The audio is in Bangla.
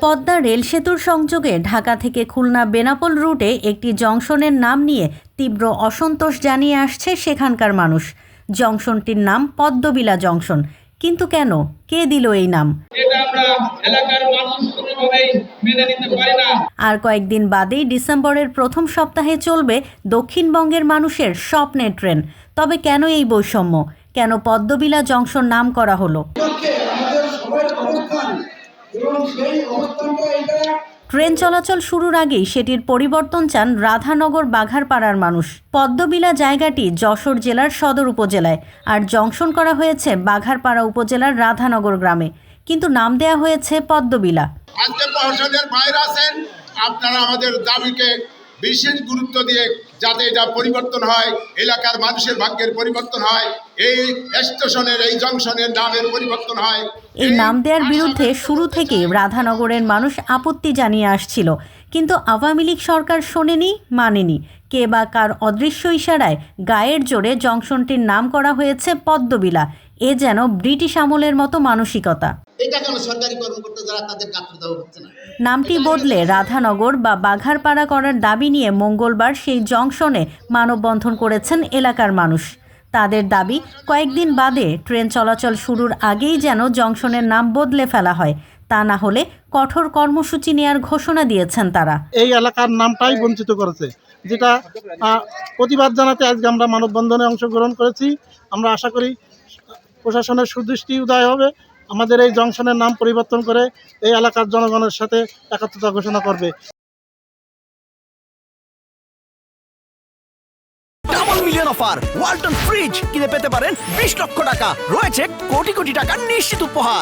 পদ্মা রেল সেতুর সংযোগে ঢাকা থেকে খুলনা বেনাপোল রুটে একটি জংশনের নাম নিয়ে তীব্র অসন্তোষ জানিয়ে আসছে সেখানকার মানুষ। জংশনটির নাম পদ্মবিলা জংশন। কিন্তু কেন? কে দিল এই নাম? আর কয়েকদিন বাদেই ডিসেম্বরের প্রথম সপ্তাহে চলবে দক্ষিণবঙ্গের মানুষের স্বপ্নের ট্রেন। তবে কেন এই বৈষম্য? কেন পদ্মবিলা জংশন নাম করা হলো? এবং সেই অবস্থানটা এটা ট্রেন চলাচল শুরুর আগেই সেটির পরিবর্তন চান রাধানগর বাঘারপাড়ার মানুষ। পদ্মবিলা জায়গাটি যশোর জেলার সদর উপজেলায় আর জংশন করা হয়েছে বাঘারপাড়া উপজেলার রাধানগর গ্রামে। কিন্তু নাম দেয়া হয়েছে পদ্মবিলা। আজকে প্রশাসনের বাইরে আছেন। আপনারা আমাদের দাবিকে বিশেষ গুরুত্ব দিয়ে যাতে এটা পরিবর্তন হয় এলাকার মানুষের ভাগ্যের পরিবর্তন হয় এই স্টেশনের এই জংশনের নামের পরিবর্তন হয়। এই নাম দেওয়ার বিরুদ্ধে শুরু থেকেই রাধানগরের মানুষ আপত্তি জানিয়ে আসছিল কিন্তু আওয়ামী লীগ সরকার শোনেনি মানেনি। কে বা কার অদৃশ্য ইশারায় গায়ের জোরে জংশনটির নাম করা হয়েছে পদ্মবিলা এ যেন ব্রিটিশ আমলের মতো মানসিকতা। এটা কেন সরকারি কর্মকর্তা যারা তাদের হচ্ছে না। নামটি বদলে রাধানগর বা বাঘারপাড়া করার দাবি নিয়ে মঙ্গলবার সেই জংশনে মানববন্ধন করেছেন এলাকার মানুষ। তাদের দাবি কয়েকদিন বাদে ট্রেন চলাচল শুরুর আগেই যেন জংশনের নাম বদলে ফেলা হয়। তা না হলে কঠোর কর্মসূচি নেয়ার ঘোষণা দিয়েছেন তারা। এই এলাকার নামটাই বঞ্চিত করেছে যেটা আহ, প্রতিবাদ জানাতে আজকে আমরা মানববন্ধনে অংশগ্রহণ করেছি। আমরা আশা করি প্রশাসনের সুদৃষ্টি উদয় হবে। আমাদের এই জংশনের নাম পরিবর্তন করে এই এলাকার জনগণের সাথে একাত্মতা ঘোষণা করবে। মিলিয়ন অফার ওয়ালটন ফ্রিজ কিনে পেতে পারেন বিশ লক্ষ টাকা। রয়েছে কোটি কোটি টাকা নিশ্চিত উপহার।